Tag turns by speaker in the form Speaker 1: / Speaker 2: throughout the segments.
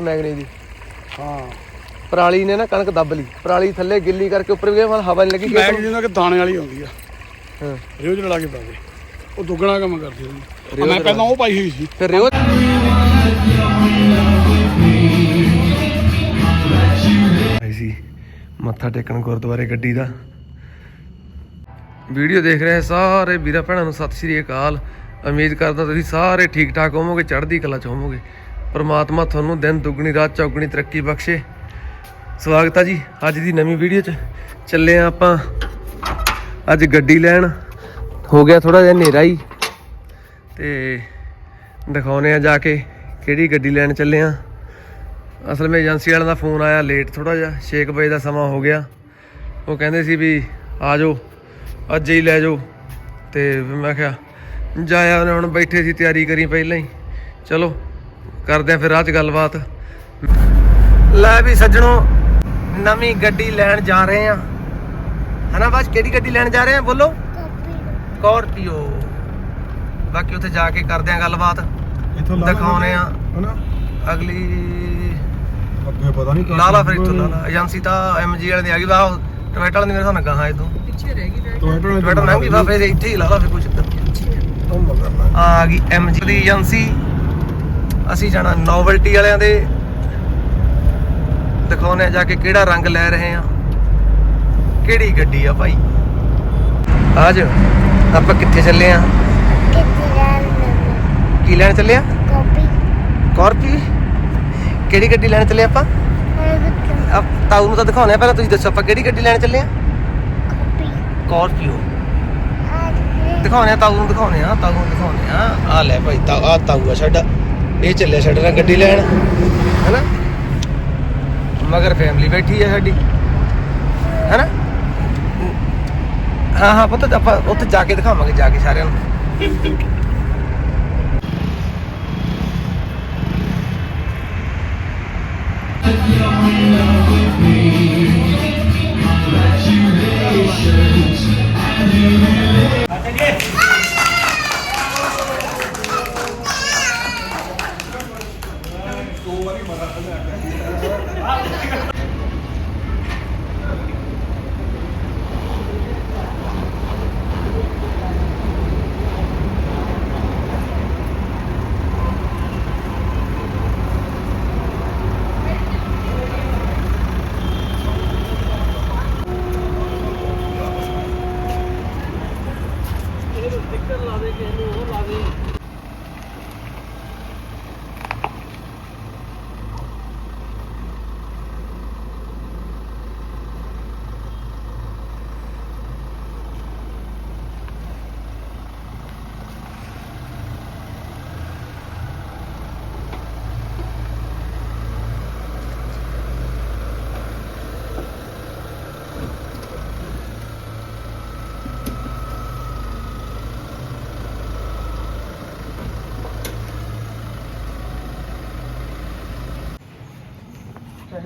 Speaker 1: ਮੈਗਨੀ ਦੀ।
Speaker 2: ਹਾਂ।
Speaker 1: ਪਰਾਲੀ ਨੇ ਨਾ ਕਣਕ ਦੱਬ ਲਈ। ਪਰਾਲੀ ਥੱਲੇ ਗਿੱਲੀ ਕਰਕੇ ਉੱਪਰ ਵੀ ਗਏ ਹਵਾ ਨਹੀਂ ਲੱਗੀ
Speaker 2: ਮੈਂ
Speaker 1: ਖੇਤ ਨੂੰ।
Speaker 2: ਜਿਹਨਾਂ ਕਿ ਦਾਣੇ ਵਾਲੀ ਆਉਂਦੀ ਆ।
Speaker 1: ਹਾਂ।
Speaker 2: ਰਿਓਜ ਲੜਾ ਕੇ ਪਾਵੇ। ਉਹ ਦੁੱਗਣਾ ਕੰਮ ਕਰਦੀ ਹੁੰਦੀ ਮੈਂ ਪਹਿਲਾਂ ਉਹ ਪਾਈ ਹੋਈ ਸੀ।
Speaker 1: ਫਿਰ ਰਿਓ ਆਈ ਸੀ। ਮੱਥਾ ਟੇਕਣ ਗੁਰਦੁਆਰੇ ਗੱਡੀ ਦਾ। ਵੀਡੀਓ ਦੇਖ ਰਹੇ ਸਾਰੇ ਵੀਰਾਂ ਭੈਣਾਂ ਨੂੰ ਸਤਿ ਸ਼੍ਰੀ ਅਕਾਲ। ਉਮੀਦ ਕਰਦਾ ਤੁਸੀਂ ਸਾਰੇ ਠੀਕ ਠਾਕ ਹੋਵੋਗੇ ਚੜ੍ਹਦੀ ਕਲਾ ਚ ਹੋਵੋਗੇ। ਪਰਮਾਤਮਾ ਤੁਹਾਨੂੰ ਦਿਨ, ਦੁੱਗਣੀ, ਰਾਤ, ਚੌਗਣੀ ਤਰੱਕੀ ਬਖਸ਼ੇ। ਸਵਾਗਤ ਆ ਜੀ ਅੱਜ ਦੀ ਨਵੀਂ ਵੀਡੀਓ ਚ। ਚੱਲੇ ਆ ਆਪਾਂ ਅੱਜ ਗੱਡੀ ਲੈਣ। ਹੋ ਗਿਆ ਥੋੜਾ ਜਿਹਾ ਹਨੇਰਾ ਹੀ। ਤੇ ਦਿਖਾਉਨੇ ਆ ਜਾ ਕੇ ਕਿਹੜੀ ਗੱਡੀ ਲੈਣ ਚੱਲੇ ਆ। ਅਸਲ ਵਿੱਚ ਏਜੰਸੀ ਵਾਲਿਆਂ ਦਾ ਫੋਨ ਆਇਆ ਲੇਟ ਥੋੜਾ ਜਿਹਾ 6 ਵਜੇ ਦਾ ਸਮਾਂ ਹੋ ਗਿਆ। ਉਹ ਕਹਿੰਦੇ ਸੀ ਵੀ ਆ ਜਾਓ, ਅੱਜ ਹੀ ਲੈ ਜਾਓ। ਤੇ ਮੈਂ ਕਿਹਾ, ਜਾਇਆ ਉਹਨੇ ਹੁਣ ਬੈਠੇ ਸੀ ਤਿਆਰੀ ਕਰੀ ਪਹਿਲਾਂ ਹੀ। ਚਲੋ ਕਰਦੇ ਆ ਫਿਰ ਰਾਹ 'ਚ ਗੱਲਬਾਤ। ਲੈ ਵੀ ਸੱਜਣੋ ਨਵੀਂ ਗੱਡੀ ਲੈਣ ਜਾ ਰਹੇ ਆ। ਹਨਾ ਬਾਜ ਕਿਹੜੀ ਗੱਡੀ ਲੈਣ ਜਾ ਰਹੇ ਆ? ਬੋਲੋ। ਸਕਾਰਪੀਓ। ਬਾਕੀ ਉੱਥੇ ਜਾ ਕੇ ਕਰਦੇ ਆ ਗੱਲਬਾਤ।
Speaker 2: ਇੱਥੋਂ
Speaker 1: ਦਿਖਾਉਨੇ ਆ।
Speaker 2: ਹਨਾ?
Speaker 1: ਅਗਲੀ
Speaker 2: ਅੱਗੇ ਪਤਾ ਨਹੀਂ
Speaker 1: ਲਾਲਾ ਫਿਰ ਇੱਥੋਂ ਲਾਲਾ। ਏਜੰਸੀ ਤਾਂ ਐਮਜੀ ਵਾਲੇ ਦੀ ਆ ਗਈ। ਵਾ ਟਵੈਟਾ ਵਾਲੇ ਦੀ ਮੇਰੇ ਨਾਲ ਗਾਹਾਂ ਇਦੋਂ
Speaker 2: ਟੋਇਟੋ
Speaker 1: ਟਵੈਟਾ ਮਹਿੰਗੀ ਵਾ ਫਿਰ ਇੱਥੇ ਹੀ ਲਾਲਾ ਫਿਰ ਕੁਝ
Speaker 2: ਤੋਂ ਮਗਰਨਾ
Speaker 1: ਆ ਗਈ ਐਮਜੀ ਦੀ ਏਜੰਸੀ। ਅਸੀਂ ਜਾਣਾ ਨੋਵਲਟੀ ਵਾਲਿਆਂ ਦੇ। ਦਿਖਾਉਨੇ ਆ ਜਾ ਕੇ ਕਿਹੜਾ ਰੰਗ ਲੈ ਰਹੇ ਆ ਕਿਹੜੀ ਗੱਡੀ ਆ ਭਾਈ? ਆਜ, ਆਪਾਂ ਕਿੱਥੇ ਚੱਲੇ ਆ ਕੀ ਲੈਣ ਚੱਲੇ ਆ ਸਕਾਰਪੀ ਕਿਹੜੀ ਗੱਡੀ ਲੈਣ ਚੱਲੇ ਆਪਾਂ? ਆ ਤਾਊ ਨੂੰ ਤਾਂ ਦਿਖਾਉਣੇ ਆ ਪਹਿਲਾਂ ਤੁਸੀਂ ਦੱਸੋ ਆਪਾਂ ਕਿਹੜੀ ਗੱਡੀ ਲੈਣ ਚੱਲੇ ਆ ਸਕਾਰਪੀਓ ਦਿਖਾਉਣੇ ਆ ਤਾਊ ਨੂੰ ਦਿਖਾਉਣੇ ਆ ਤਾਊ ਨੂੰ ਦਿਖਾਉਣੇ ਆ ਆ ਲੈ ਭਾਈ, ਤਾ ਆ ਤਾਊ ਆ ਸਾਡਾ। ਇਹ ਚੱਲਿਆ ਸਾਡੇ ਨਾਲ ਗੱਡੀ ਲੈਣ। ਹੈਨਾ? ਮਗਰ ਫੈਮਿਲੀ ਬੈਠੀ ਆ ਸਾਡੀ। ਹੈਨਾ? ਹਾਂ ਹਾਂ, ਪੁੱਤ ਆਪਾਂ ਉੱਥੇ ਜਾ ਕੇ ਦਿਖਾਵਾਂਗੇ ਜਾ ਕੇ ਸਾਰਿਆਂ ਨੂੰ।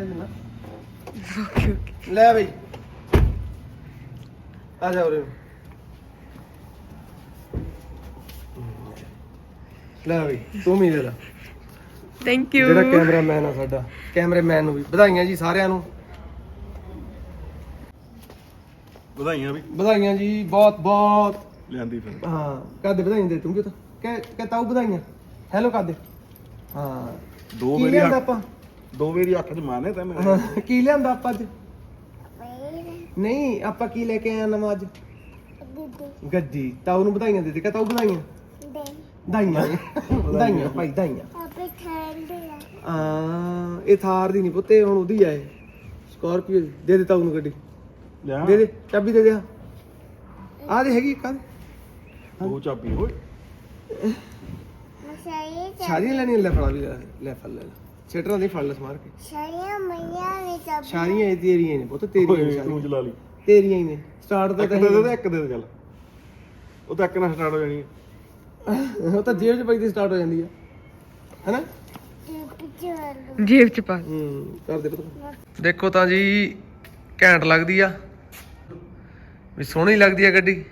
Speaker 1: ਪੈਸੇ ਦੇਣਾ ਲੈ ਬਈ। ਆ ਜਾ ਉਰੇ। ਲੈ ਬਈ ਤੂੰ ਵੀ ਦੇ ਲੈ।
Speaker 3: ਥੈਂਕ ਯੂ
Speaker 1: ਜਿਹੜਾ ਕੈਮਰਾਮੈਨ ਆ ਸਾਡਾ। ਕੈਮਰਾਮੈਨ ਨੂੰ ਵੀ। ਵਧਾਈਆਂ ਜੀ ਸਾਰਿਆਂ ਨੂੰ।
Speaker 2: ਵਧਾਈਆਂ ਵੀ
Speaker 1: ਵਧਾਈਆਂ ਜੀ ਬਹੁਤ ਬਹੁਤ।
Speaker 2: ਲਿਆਂਦੀ ਫਿਰ।
Speaker 1: ਹਾਂ ਕਾਦੇ ਵਧਾਈਆਂ ਦੇ ਤੂੰ ਕਿ ਤਾਂ। ਕਹਿ ਕਹਿ ਤਾऊ ਵਧਾਈਆਂ। ਹੈਲੋ ਕਾਦੇ? ਹਾਂ।
Speaker 2: ਦੋ
Speaker 1: ਕੀ
Speaker 2: ਵਾਰੀ
Speaker 1: ਲਿਆਂਦਾ
Speaker 2: ਅੱਖ-
Speaker 1: ਆਪਾਂ?
Speaker 2: ਦੋ ਵਾਰੀ ਹੱਥ 'ਚ ਮਾਰਨੇ ਤਾਂ ਮੈਂ।
Speaker 1: ਕੀ ਲਿਆਂਦਾ ਆਪਾਂ ਅੱਜ? ਨਹੀਂ ਆਪਾਂ ਕੀ ਲੈ ਕੇ ਆਇਆ ਨਵਾਂ ਅੱਜ? ਗੱਜੀ ਤਾਂ ਉਹਨੂੰ ਵਧਾਈਆਂ ਦੇ ਦੇ ਕਹ ਤਾਉ ਵਧਾਈਆਂ। ਵਧਾਈਆਂ ਵਧਾਈਆਂ ਭਾਈ ਵਧਾਈਆਂ ਆ। ਇਹ ਦੀ ਨਹੀਂ ਪੁੱਤੇ ਹੁਣ ਉਹਦੀ ਆ ਇਹ। ਦੇ। ਦੇ ਤਾਉ ਨੂੰ ਗੱਡੀ। ਦੇ ਦੇ ਚਾਬੀ ਦੇ ਦੇ। ਆ ਦੇ ਹੈਗੀ ਕਾ
Speaker 2: ਦੋ। ਚਾਬੀ ਓਏ।
Speaker 1: ਸਾਰੀਆਂ ਲੈਣੀਆਂ ਲੈ ਫੜਾ ਵੀ ਲੈ ਲੈ ਫੜ ਲੈ ਲੈ। ਛੇਟਰਾਂ ਦੀ ਫੜ ਲੈ ਸਮਾਰ ਕੇ। ਸਾਰੀਆਂ ਇਹ ਤੇਰੀਆਂ ਨੇ ਪੁੱਤ ਤੇਰੀਆਂ ਨੇ
Speaker 2: ਤੂੰ
Speaker 1: ਸਾਰੀਆਂ।
Speaker 2: ਚਲਾ ਲਈ।
Speaker 1: ਤੇਰੀਆਂ ਹੀ ਨੇ। ਸਟਾਰਟ ਤਾਂ
Speaker 2: ਇੱਕ ਦੇ ਦੇ ਤੇ ਇੱਕ ਦੇ ਦੇ ਚੱਲ। ਉਹ ਤਾਂ ਇੱਕ ਨਾਲ ਸਟਾਰਟ ਹੋ ਜਾਣੀ ਹੈ
Speaker 1: ਉਹ ਤਾਂ ਜੇਬ 'ਚ ਪਈ ਦੀ ਸਟਾਰਟ ਹੋ ਜਾਂਦੀ ਆ। ਹੈਨਾ?
Speaker 3: ਜੇਬ ਚ ਪਾ।
Speaker 1: ਹੂੰ ਕਰ ਦੇ ਪੁੱਤ। ਦੇਖੋ ਤਾਂ ਜੀ ਘੈਂਟ ਲੱਗਦੀ ਆ। ਵੀ ਸੋਹਣੀ ਲੱਗਦੀ ਆ ਗੱਡੀ।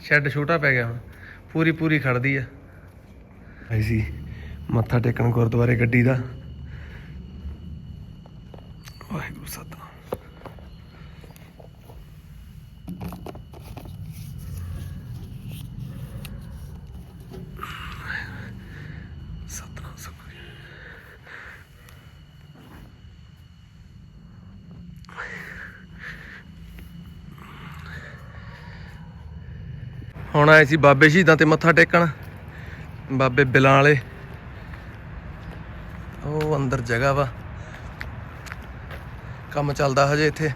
Speaker 1: ਸ਼ੈੱਡ ਛੋਟਾ ਪੈ ਗਿਆ ਹੁਣ। ਪੂਰੀ ਪੂਰੀ ਖੜਦੀ ਆ। ਆਈ ਸੀ ਮੱਥਾ ਟੇਕਣ ਗੁਰਦੁਆਰੇ ਗੱਡੀ ਦਾ। ਵਾਹਿਗੁਰੂ ਸਤਨਾਮ। ਸਤਨਾਮ ਹੁਣ ਆਏ ਸੀ ਬਾਬੇ ਸ਼ਹੀਦਾਂ ਤੇ ਮੱਥਾ ਟੇਕਣ। ਬਾਬੇ ਬਿਲਾਂ ਵਾਲੇ। ਉਹ ਅੰਦਰ ਜਗ੍ਹਾ ਵਾ। ਕੰਮ ਚੱਲਦਾ ਹਜੇ ਇੱਥੇ।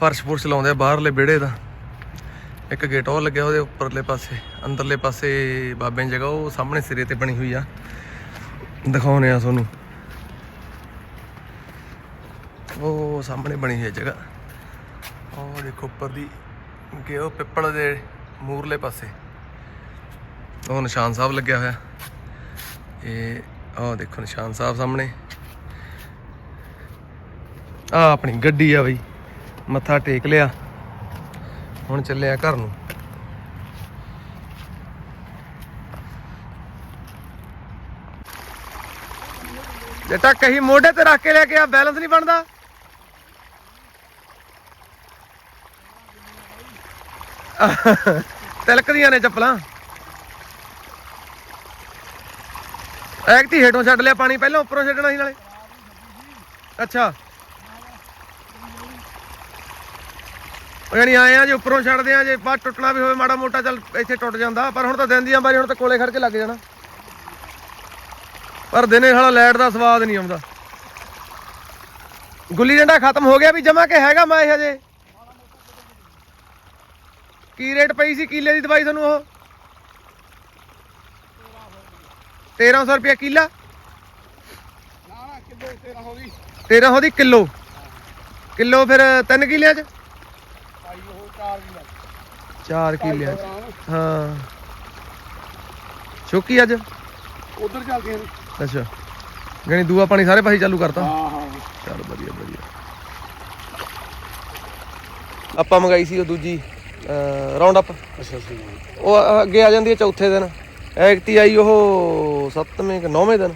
Speaker 1: ਫਰਸ਼ ਫੁਰਸ਼ ਲਾਉਂਦੇ ਆ ਬਾਹਰਲੇ ਵਿਹੜੇ ਦਾ। ਇੱਕ ਗੇਟ ਉਹ ਲੱਗਿਆ ਉਹਦੇ ਉੱਪਰਲੇ ਪਾਸੇ, ਅੰਦਰਲੇ ਪਾਸੇ ਬਾਬੇ ਦੀ ਜਗ੍ਹਾ, ਉਹ ਸਾਹਮਣੇ ਸਿਰੇ ਤੇ ਬਣੀ ਹੋਈ ਆ। ਦਿਖਾਉਨੇ ਆ ਤੁਹਾਨੂੰ। ਉਹ ਸਾਹਮਣੇ ਬਣੀ ਹੋਈ ਜਗ੍ਹਾ। ਉਹ ਦੇਖੋ ਉੱਪਰ ਦੀ ਕਿ ਉਹ ਪਿੱਪਲ ਦੇ ਮੂਰਲੇ ਪਾਸੇ। ਉਹ ਨਿਸ਼ਾਨ ਸਾਹਿਬ ਲੱਗਿਆ ਹੋਇਆ। ਇਹ ਆਹ ਦੇਖੋ ਨਿਸ਼ਾਨ ਸਾਹਿਬ ਸਾਹਮਣੇ। ਆ ਆਪਣੀ ਗੱਡੀ ਆ ਬਈ। ਮੱਥਾ ਟੇਕ ਲਿਆ। ਹੁਣ ਚੱਲਿਆ ਘਰ ਨੂੰ। ਜਟਾ ਕਹੀ ਮੋਢੇ ਤੇ ਰੱਖ ਕੇ ਲੈ ਕੇ ਆ, ਬੈਲੈਂਸ ਨਹੀਂ ਬਣਦਾ। ਤਿਲਕ ਦੀਆਂ ਨੇ ਚੱਪਲਾਂ। ਐਕਤੀ ਹੇਠੋਂ ਛੱਡ ਲਿਆ ਪਾਣੀ, ਪਹਿਲਾਂ ਉੱਪਰੋਂ ਛੱਡਣਾ ਸੀ ਨਾਲੇ। ਅੱਛਾ। ਉਹ ਯਾਨੀ ਆਏ ਆ ਜੇ ਉੱਪਰੋਂ ਛੱਡਦੇ ਆ, ਜੇ ਬਾਅਦ ਟੁੱਟਣਾ ਵੀ ਹੋਵੇ, ਮਾੜਾ ਮੋਟਾ ਚੱਲ ਇੱਥੇ ਟੁੱਟ ਜਾਂਦਾ। ਪਰ ਹੁਣ ਤਾਂ ਦਿਨ ਦੀਆਂ ਬਾਰੀ ਹੁਣ ਤਾਂ ਕੋਲੇ ਖੜ ਕੇ ਲੱਗ ਜਾਣਾ। ਪਰ ਦਿਨੇ ਸਾਲਾ ਲਾਈਟ ਦਾ ਸਵਾਦ ਨਹੀਂ ਆਉਂਦਾ। ਗੁੱਲੀ ਡੰਡਾ ਖਤਮ ਹੋ ਗਿਆ ਵੀ ਜਮਾ ਕੇ ਹੈਗਾ ਮੈਂ ਹਜੇ? ਕੀ ਰੇਟ ਪਈ ਸੀ, ਕਿੱਲੇ ਦੀ ਦਵਾਈ ਤੁਹਾਨੂੰ ਉਹ? 1300 ਰੁਪਏ ਕਿੱਲਾ?
Speaker 2: ਨਾ ਨਾ ਕਿਲੋ 1300 ਦੀ।
Speaker 1: 1300 ਦੀ ਕਿਲੋ। ਕਿਲੋ ਫਿਰ 3 ਕਿੱਲਿਆਂ ਚ?
Speaker 2: ਭਾਈ ਉਹ 4 ਦੀ ਲੱਗ
Speaker 1: 4 ਕਿੱਲਿਆਂ ਚ। ਹਾਂ। ਸ਼ੋਕੀ ਅੱਜ?
Speaker 2: ਉਧਰ ਚੱਲਦੇ ਨੇ
Speaker 1: ਅੱਛਾ। ਜਾਨੀ ਦੂਆ ਪਾਣੀ ਸਾਰੇ ਪਾਸੇ ਚਾਲੂ ਕਰਤਾ?
Speaker 2: ਹਾਂ ਹਾਂ।
Speaker 1: ਚਲ ਵਧੀਆ ਵਧੀਆ। ਆਪਾਂ ਮੰਗਾਈ ਸੀ ਉਹ ਦੂਜੀ ਰਾਉਂਡ ਅਪ
Speaker 2: ਅੱਛਾ ਅੱਛਾ।
Speaker 1: ਉਹ ਅੱਗੇ ਆ ਜਾਂਦੀ ਹੈ ਚੌਥੇ ਦਿਨ। ਐਕਟੀ ਆਈ ਉਹ ਸੱਤਵੇਂ ਕਿ ਨੌਵੇਂ ਦਿਨ।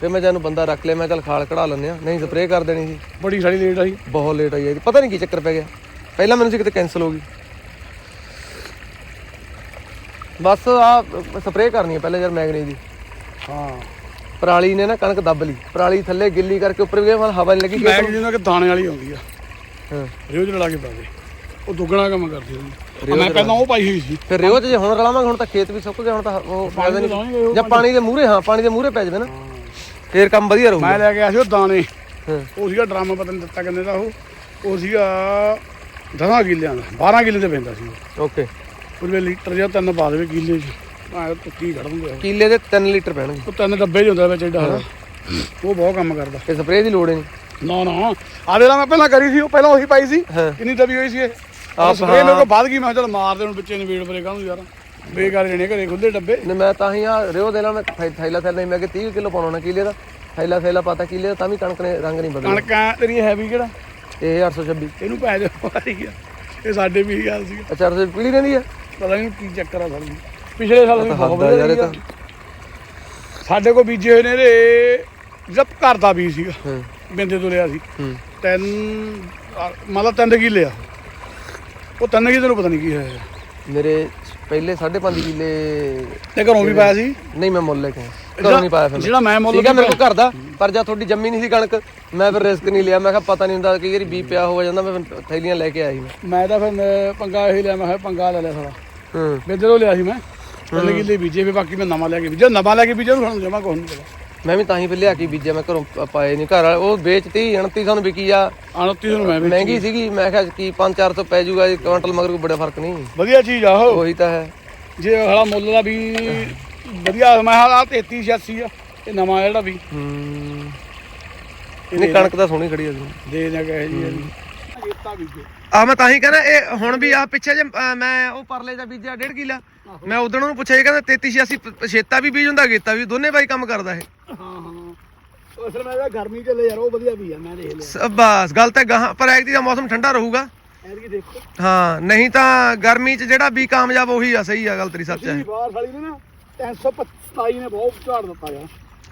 Speaker 1: ਫਿਰ ਮੈਂ ਜਾਨੂੰ ਬੰਦਾ ਰੱਖ ਲਿਆ ਮੈਂ ਚੱਲ ਖਾਲ ਕਢਾ ਲੈਂਦੇ ਆ ਨਹੀਂ ਸਪਰੇਅ ਕਰ ਦੇਣੀ ਸੀ।
Speaker 2: ਬੜੀ ਸਾਰੀ ਲੇਟ ਆਈ।
Speaker 1: ਬਹੁਤ ਲੇਟ ਆਈ ਇਹਦੀ ਪਤਾ ਨਹੀਂ ਕੀ ਚੱਕਰ ਪੈ ਗਿਆ। ਪਹਿਲਾਂ ਮੈਨੂੰ ਸੀ ਕਿਤੇ ਕੈਨਸਲ ਹੋ ਗਈ। ਬਸ ਆ ਸਪਰੇਅ ਕਰਨੀ ਹੈ ਪਹਿਲੇ ਯਾਰ ਮੈਗਨੀ ਦੀ।
Speaker 2: ਹਾਂ।
Speaker 1: ਪਰਾਲੀ ਨੇ ਨਾ ਕਣਕ ਦੱਬ ਲਈ। ਪਰਾਲੀ ਥੱਲੇ ਗਿੱਲੀ ਕਰਕੇ ਉੱਪਰ ਗਏ ਹਵਾ ਨਹੀਂ ਲੱਗੀ
Speaker 2: ਮੈਂ ਜਿਹਨਾਂ ਕਿ ਦਾਣੇ ਵਾਲੀ ਆਉਂਦੀ ਆ।
Speaker 1: ਹਾਂ।
Speaker 2: ਰਿਓਜ ਲਾ ਕੇ ਪਾ ਦੇ। ਉਹ ਦੁੱਗਣਾ ਕੰਮ ਕਰਦੀ ਉਹਦੀ ਮੈਂ ਪਹਿਲਾਂ ਉਹ ਪਾਈ ਹੋਈ ਸੀ।
Speaker 1: ਫਿਰ ਰਿਓ ਚ ਜੇ ਹੁਣ ਰਲਾਵਾਂਗੇ ਹੁਣ ਤਾਂ ਖੇਤ ਵੀ ਸੁੱਕ ਗਏ ਹੁਣ ਤਾਂ ਉਹ ਫਾਇਦਾ ਨਹੀਂ। ਜਾਂ ਪਾਣੀ। ਦੇ ਮੂਹਰੇ ਹਾਂ ਪਾਣੀ ਦੇ ਮੂਹਰੇ ਪੈ ਜਾਵੇ ਨਾ। ਫੇਰ ਕੰਮ ਵਧੀਆ ਰਹੂਗਾ।
Speaker 2: ਮੈਂ ਲੈ ਕੇ ਆਇਆ ਸੀ ਉਹ ਦਾਣੇ। ਉਹ ਸੀਗਾ ਡਰਾਮਾ ਪਤਾ ਨਹੀਂ ਦਿੱਤਾ ਕਿੰਨੇ ਦਾ ਉਹ। ਉਹ ਸੀਗਾ 10 ਕਿੱਲਿਆਂ ਦਾ 12 ਕਿੱਲੇ ਤੇ ਪੈਂਦਾ ਸੀ।
Speaker 1: ਓਕੇ।
Speaker 2: ਉਹਦੇ ਲੀਟਰ ਜਾਂ ਤਿੰਨ ਪਾ ਦੇਵੇ ਕਿੱਲੇ 'ਚ। ਮੈਂ ਤੁੱਕੀ ਕੱਢ ਦੂੰਗਾ
Speaker 1: ਕਿੱਲੇ ਦੇ 3 ਲੀਟਰ ਪੈਣਗੇ।
Speaker 2: ਉਹ ਤਿੰਨ ਡੱਬੇ 'ਚ ਹੁੰਦਾ ਵਿੱਚ ਐਡਾ ਸਾਰਾ ਉਹ ਬਹੁਤ ਕੰਮ ਕਰਦਾ।
Speaker 1: ਤੇ ਸਪਰੇਅ ਦੀ ਲੋੜ ਹੀ ਨਹੀਂ।
Speaker 2: ਨਾ ਨਾ। ਆ ਦੇ ਮੈਂ ਪਹਿਲਾਂ ਕਰੀ ਸੀ ਉਹ ਪਹਿਲਾਂ ਉਹੀ ਪਾਈ ਸੀ। ਕਿੰਨੀ ਦਬੀ ਹੋਈ ਸੀ ਇਹ?
Speaker 1: ਆਪ
Speaker 2: ਆਪ ਸਪਰੇ ਮੇਰੇ ਕੋਲ ਵੱਧ ਗਈ ਮੈਂ ਕਿਹਾ ਚੱਲ ਮਾਰ ਦੇ ਹੁਣ ਬੱਚੇ ਨੇ ਵੇੜ ਪਰੇ ਕਾਹਨੂੰ ਯਾਰ। ਬੇਕਾਰ ਜਣੇ ਘਰੇ ਖੁੱਲੇ ਡੱਬੇ।
Speaker 1: ਨੇ ਮੈਂ ਤਾਂ ਹੀ ਆ ਰਿਓ ਦੇ ਨਾਲ ਮੈਂ ਥੈ- ਥੈਲਾ ਥੈਲਾ ਨਹੀਂ ਮੈਂ ਕਿ 30 ਕਿਲੋ ਪਾਉਣਾ ਕਿੱਲੇ ਦਾ। ਥੈਲਾ ਥੈਲਾ ਪਾਤਾ ਕਿੱਲੇ ਦਾ ਤਾਂ ਵੀ ਕਣਕ ਨੇ ਰੰਗ ਨਹੀਂ ਬਦਲਿਆ।
Speaker 2: ਕਣਕਾਂ ਤੇਰੀ ਹੈਵੀ ਕਿਹੜਾ?
Speaker 1: ਇਹ 826
Speaker 2: ਇਹਨੂੰ ਪੈ ਜਾ ਮਾਰੀ ਗਿਆ ਇਹ ਸਾਡੇ ਵੀ ਇਹੀ ਗੱਲ ਸੀ
Speaker 1: ਅੱਛਾ ਰਸੇ ਪੀੜੀ ਰਹਿੰਦੀ ਆ?
Speaker 2: ਪਤਾ ਨਹੀਂ ਕੀ ਚੱਕਰ ਆ ਸਾਡੀ ਪਿਛਲੇ ਸਾਲ ਵੀ ਬਹੁਤ
Speaker 1: ਹੱਦ ਆ
Speaker 2: ਵਧੀਆ
Speaker 1: ਯਾਰ ਇਹ
Speaker 2: ਰਹੀ ਆ।
Speaker 1: ਤਾਂ।
Speaker 2: ਸਾਡੇ ਕੋਲ ਬੀਜੇ ਹੋਏ ਨੇ ਘਰ ਦਾ ਬੀਜ ਸੀਗਾ।
Speaker 1: ਹੂੰ।
Speaker 2: ਬਿੰਦੇ ਤੋਂ ਲਿਆ ਸੀ।
Speaker 1: ਹੂੰ।
Speaker 2: ਤਿੰਨ ਆ, ਮਤਲਬ ਤਿੰਨ ਕਿੱਲੇ ਆ। ਉਹ ਤਿੰਨ ਕਿੱਲੇ ਨੂੰ ਪਤਾ ਨਹੀਂ ਕੀ ਹੋਇਆ।
Speaker 1: ਮੇਰੇ ਪਹਿਲੇ 5.5 ਕਿੱਲੇ
Speaker 2: ਤੇ ਘਰੋਂ ਵੀ ਪਾਇਆ ਸੀ?
Speaker 1: ਨਹੀਂ ਮੈਂ ਮੁੱਲ ਲੈ ਕੇ। ਘਰੋਂ ਨਹੀਂ ਪਾਇਆ ਫਿਰ।
Speaker 2: ਜਿਹੜਾ ਮੈਂ ਮੁੱਲ
Speaker 1: ਸੀਗਾ ਮੇਰੇ ਕੋਲ ਘਰ ਦਾ ਪਰ ਜਦ ਤੁਹਾਡੀ ਜੰਮੀ ਨਹੀਂ ਸੀ ਕਣਕ ਮੈਂ ਫਿਰ ਰਿਸਕ ਨਹੀਂ ਲਿਆ। ਮੈਂ ਕਿਹਾ ਪਤਾ ਨਹੀਂ ਹੁੰਦਾ ਕਈ ਵਾਰੀ ਬੀ ਪਿਆ ਹੋ ਜਾਂਦਾ ਮੈਂ ਫਿਰ ਥੈਲੀਆਂ ਲੈ ਕੇ ਆਇਆ ਸੀ ਮੈਂ।
Speaker 2: ਮੈਂ ਤਾਂ ਫਿਰ ਪੰਗਾ ਇਹੀ ਲਿਆ ਮੈਂ ਕਿਹਾ ਪੰਗਾ ਲੈ ਲਿਆ ਸਾਲਾ।
Speaker 1: ਹੂੰ।
Speaker 2: ਬਿੰਦੇ ਤੋਂ ਲਿਆ ਸੀ ਮੈਂ ਤਿੰਨ ਕਿੱਲੇ ਬੀਜੇ ਵੀ ਬਾਕੀ ਮੈਂ ਨਵਾਂ ਲੈ ਕੇ ਬੀਜਿਆ। ਨਵਾਂ ਲੈ ਕੇ ਬੀਜਿਆ ਨੂੰ ਸਾਨੂੰ ਜਮਾ ਕੁਛ ਨਹੀਂ ਪਤਾ।
Speaker 1: ਮੈਂ ਵੀ ਤਾਂ ਹੀ ਫਿਰ ਲਿਆ ਕੇ ਬੀਜਿਆ ਮੈਂ ਘਰੋਂ ਪ- ਪਾਏ ਨਹੀਂ ਘਰ ਵਾਲੇ ਉਹ ਵੇਚਤੀ 2900 ਨੂੰ ਵਿਕੀ ਆ।
Speaker 2: 29 ਨੂੰ ਮੈਂ ਵੀ
Speaker 1: ਮਹਿੰਗੀ ਸੀਗੀ ਮੈਂ ਕਿਹਾ ਕੀ 5-400 ਪੈ ਜਾਊਗਾ ਇਹ ਕੁਆਂਟਲ ਮਗਰ ਕੋਈ ਬੜਾ ਫ਼ਰਕ ਨਹੀਂ।
Speaker 2: ਵਧੀਆ ਚੀਜ਼ ਆ ਉਹ।
Speaker 1: ਉਹੀ ਤਾਂ ਹੈ।
Speaker 2: ਜੇ ਹਲਾ ਮੁੱਲ ਦਾ ਵੀ ਵਧੀਆ ਮੈਂ ਹਾਲਾ 33 86 ਆ ਇਹ ਨਵਾਂ ਜਿਹੜਾ ਵੀ।
Speaker 1: ਹੂੰ। ਨਹੀਂ ਕਣਕ ਤਾਂ ਸੋਹਣੀ ਖੜੀ ਆ ਜੀ।
Speaker 2: ਦੇ ਦੇ ਕਹੇ ਜੀ ਬੀਜੇ।
Speaker 1: ਆ ਮੈਂ ਤਾਂ ਹੀ ਕਹਿੰਦਾ ਇਹ ਹੁਣ ਵੀ ਆ ਪਿੱਛੇ ਜੇ ਅ, ਮੈਂ ਉਹ ਪਰਲੇ ਦਾ ਬੀਜਿਆ 1.5 ਕਿੱਲਾ। ਮੈਂ ਉਦੋਂ ਉਹਨੂੰ ਪੁੱਛਿਆ ਇਹ ਕਹਿੰਦਾ 33 86 ਛੇਤਾ ਵੀ ਬੀਜ ਹੁੰਦਾ ਗੇਤਾ ਵੀ ਦੋਨੇ ਬਾਈ ਕੰਮ ਕਰਦਾ ਇਹ।
Speaker 2: ਹਾਂ ਹਾਂ। ਉਹ ਅਸਲ ਮੈਂ ਕਿਹਾ ਗਰਮੀ ਚੱਲੇ ਯਾਰ ਉਹ ਵਧੀਆ ਵੀ ਆ ਮੈਂ ਦੇਖ ਲਿਆ।
Speaker 1: ਸ- ਬਸ ਗੱਲ ਤਾਂ ਗਾਹਾਂ ਪਰ ਐਤਕੀ ਦਾ ਮੌਸਮ ਠੰਡਾ ਰਹੂਗਾ।
Speaker 2: ਐਤਕੀ ਦੇਖੋ।
Speaker 1: ਹਾਂ ਨਹੀਂ ਤਾਂ ਗਰਮੀ 'ਚ ਜਿਹੜਾ ਵੀ ਕਾਮਯਾਬ ਉਹੀ ਆ ਸਹੀ ਆ ਗੱਲ ਤੇਰੀ ਸੱਚ ਹੈ।
Speaker 2: ਜੀ ਬਾਹਰ ਵਾਲੀ ਨੇ ਨਾ 327 ਨੇ ਬਹੁਤ ਝਾੜ ਦਿੱਤਾ ਯਾਰ।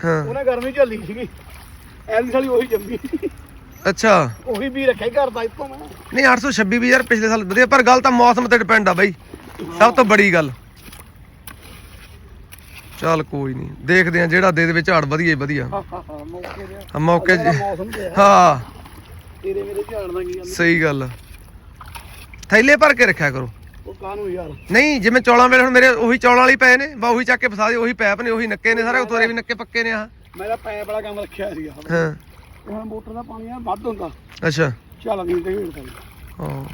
Speaker 1: ਹਾਂ।
Speaker 2: ਉਹਨੇ ਗਰਮੀ ਝੱਲੀ ਸੀਗੀ। ਐਨੀ ਸਾਲੀ ਉਹੀ ਜੰਮੀ।
Speaker 1: ਅੱਛਾ।
Speaker 2: ਉਹੀ ਵੀ ਰੱਖਿਆ ਘਰ ਦਾ ਇੱਥੋਂ ਮੈਂ।
Speaker 1: ਨਹੀਂ 826 ਵੀ ਯਾਰ ਪਿਛਲੇ ਸਾਲ ਵਧੀਆ ਪਰ ਗੱਲ ਤਾਂ ਮੌਸਮ ਤੇ ਡਿਪੈਂਡ ਆ ਬਾਈ। ਸਭ ਤੋਂ ਬੜੀ ਗੱਲ। ਚੱਲ ਕੋਈ ਨਹੀਂ ਦੇਖਦੇ ਆ ਜਿਹੜਾ ਦੇ ਦੇ ਵਿੱਚ ਝਾੜ ਵਧੀਆ ਹੀ ਵਧੀਆ।
Speaker 2: ਹਾਂ ਹਾਂ ਮੌਕੇ ਮੌਸਮ ਤੇ ਆ।
Speaker 1: ਹਾਂ।
Speaker 2: ਤੇਰੇ ਮੇਰੇ ਝਾੜ ਦਾ ਕੀ ਗੱਲ
Speaker 1: ਸਹੀ ਗੱਲ। ਥੈਲੇ ਭਰ ਕੇ ਰੱਖਿਆ ਕਰੋ।
Speaker 2: ਉਹ ਕਾਹਨੂੰ ਯਾਰ?
Speaker 1: ਨਹੀਂ ਜਿਵੇਂ ਚੌਲਾਂ ਵੇਲੇ ਹੁਣ ਮੇਰੇ ਉਹੀ ਚੌਲਾਂ ਵਾਲੀ ਪਏ ਨੇ ਬਾ ਉਹੀ ਚੱਕ ਕੇ ਫਸਾ ਦੇ ਉਹੀ ਪੈਪ ਨੇ ਉਹੀ ਨੱਕੇ ਨੇ ਸਾਰੇ ਤੋਰੇ ਵੀ ਨੱਕੇ ਪੱਕੇ ਨੇ ਆ
Speaker 2: ਮੇਰਾ ਪੈਪ ਵਾਲਾ ਕੰਮ ਰੱਖਿਆ ਸੀਗਾ।
Speaker 1: ਹਾਂ।
Speaker 2: ਹੁਣ ਮੋਟਰ ਦਾ ਪਾਣੀ ਆ ਵੱਧ ਹੁੰਦਾ।
Speaker 1: ਅੱਛਾ।
Speaker 2: ਚੱਲ ਨਹੀਂ ਤੇ। ਵੇੜ
Speaker 1: ਹਾਂ।